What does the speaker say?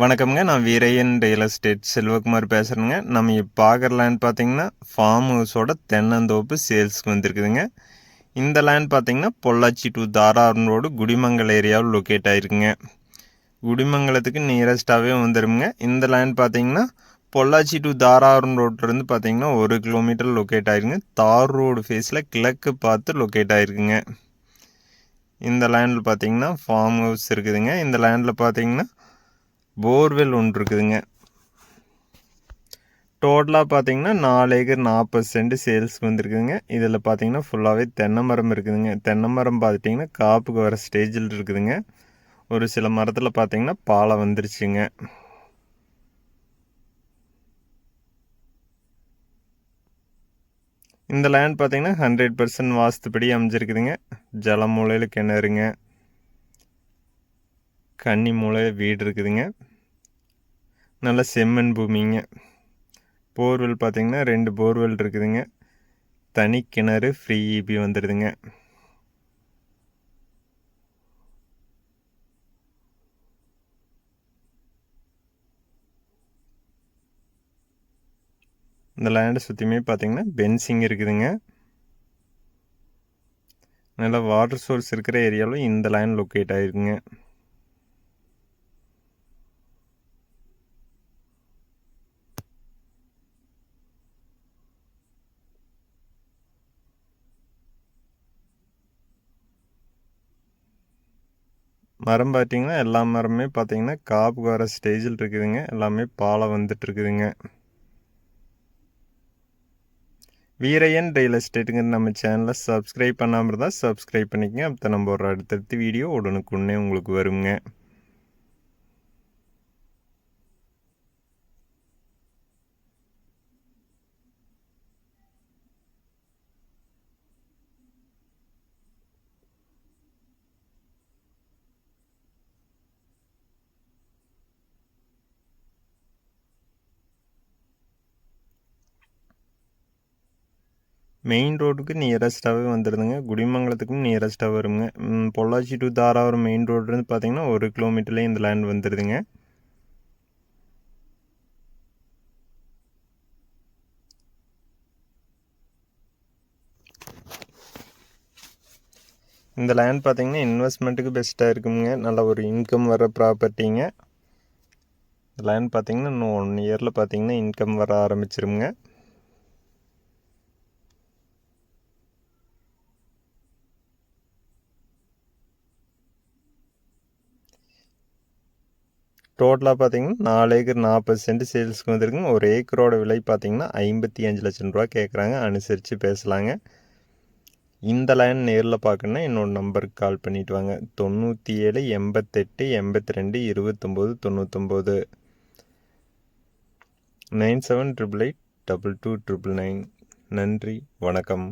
வணக்கம்ங்க. நான் Veeraiyan real estate Selvakumar பேசுகிறேங்க நம்ம இப்போ பார்க்குற லேண்ட் பார்த்தீங்கன்னா ஃபார்ம் ஹவுஸோட தென்னந்தோப்பு சேல்ஸ்க்கு வந்திருக்குதுங்க. இந்த லேண்ட் பார்த்தீங்கன்னா பொள்ளாச்சி டு தாராபுரம் ரோடு குடிமங்கல் ஏரியாவில் லொக்கேட் ஆகிருக்குங்க குடிமங்கலத்துக்கு நியரஸ்ட்டாகவே வந்துடுங்க இந்த லேண்ட் பார்த்தீங்கன்னா பொள்ளாச்சி டு தாராபுரம் ரோட்லேருந்து பார்த்தீங்கன்னா ஒரு கிலோமீட்டர் லொக்கேட் ஆகிருங்க தார் ரோடு ஃபேஸில் கிழக்கு பார்த்து லொக்கேட் ஆகிருக்குங்க இந்த லேண்டில் பார்த்தீங்கன்னா ஃபார்ம் ஹவுஸ் இருக்குதுங்க. இந்த லேண்டில் பார்த்தீங்கன்னா போர்வெல் ஒன்று இருக்குதுங்க டோட்டலாக பார்த்தீங்கன்னா நாலு ஏக்கர் நாற்பது சென்ட் சேல்ஸ்க்கு வந்துருக்குதுங்க. இதில் பார்த்தீங்கன்னா ஃபுல்லாகவே தென்னை மரம் இருக்குதுங்க. தென்னை மரம் பார்த்துட்டிங்கன்னா காப்புக்கு வர ஸ்டேஜில் இருக்குதுங்க. ஒரு சில மரத்தில் பார்த்தீங்கன்னா பாலை வந்துருச்சுங்க. இந்த லேண்ட் பார்த்தீங்கன்னா ஹண்ட்ரட் பர்சன்ட் வாஸ்துப்படி அமைஞ்சிருக்குதுங்க. ஜலமூலையில் கிணறுங்க. கன்னி மூலையில் வீடு இருக்குதுங்க. நல்ல செம்மண் பூமிங்க. போர்வெல் பார்த்திங்கன்னா ரெண்டு போர்வெல் இருக்குதுங்க. தனி கிணறு ஃப்ரீ இபி வந்துடுதுங்க இந்த லேண்டை சுற்றியுமே பார்த்திங்கன்னா பென்சிங் இருக்குதுங்க. நல்லா வாட்டர் சோர்ஸ் இருக்கிற ஏரியாவில் இந்த லேண்ட் லொக்கேட் ஆகிருக்குங்க மரம் பார்த்தீங்கன்னா எல்லா மரமே பார்த்தீங்கன்னா காப்பு வர ஸ்டேஜில் இருக்குதுங்க. எல்லாமே பாலை வந்துட்டுருக்குதுங்க வீரையன் ரியல் எஸ்டேட்டுங்கிற நம்ம சேனலை சப்ஸ்கிரைப் பண்ணாமல் இருந்தால் சப்ஸ்கிரைப் பண்ணிக்கங்க. அப்போ நம்ம ஒரு அடுத்தடுத்து வீடியோ உடனுக்குன்னே உங்களுக்கு வருங்க. மெயின் ரோடுக்கு நியரஸ்ட்டாகவே வந்துடுதுங்க குடிமங்கலத்துக்கும் நியரஸ்ட்டாக வருங்க. பொள்ளாச்சி டு தாராவரம் மெயின் ரோடுலேருந்து பார்த்தீங்கன்னா ஒரு கிலோமீட்டர்லேயே இந்த லேண்ட் வந்துடுதுங்க இந்த லேண்ட் பார்த்தீங்கன்னா இன்வெஸ்ட்மெண்ட்டுக்கு பெஸ்ட்டாக இருக்குங்க. நல்ல ஒரு இன்கம் வர ப்ராப்பர்ட்டிங்க லேண்ட் பார்த்தீங்கன்னா இன்னும் ஒன் இயரில் பார்த்தீங்கன்னா இன்கம் வர ஆரம்பிச்சிருங்க. டோட்டலாக பார்த்தீங்கன்னா நாலு ஏக்கர் நாற்பது சென்ட் சேல்ஸ்க்கு வந்துருக்குங்க. ஒரு ஏக்கரோட விலை பார்த்திங்கன்னா ஐம்பத்தி அஞ்சு லட்சம் ரூபா கேட்குறாங்க அனுசரித்து பேசலாங்க. இந்த லைன் நேரில் பார்க்கணுன்னா என்னோடய நம்பருக்கு கால் பண்ணிவிட்டு வாங்க. தொண்ணூற்றி ஏழு எண்பத்தெட்டு எண்பத்தி ரெண்டு இருபத்தொம்போது தொண்ணூத்தொம்போது. Nine seven triple eight double two triple nine. நன்றி. வணக்கம்.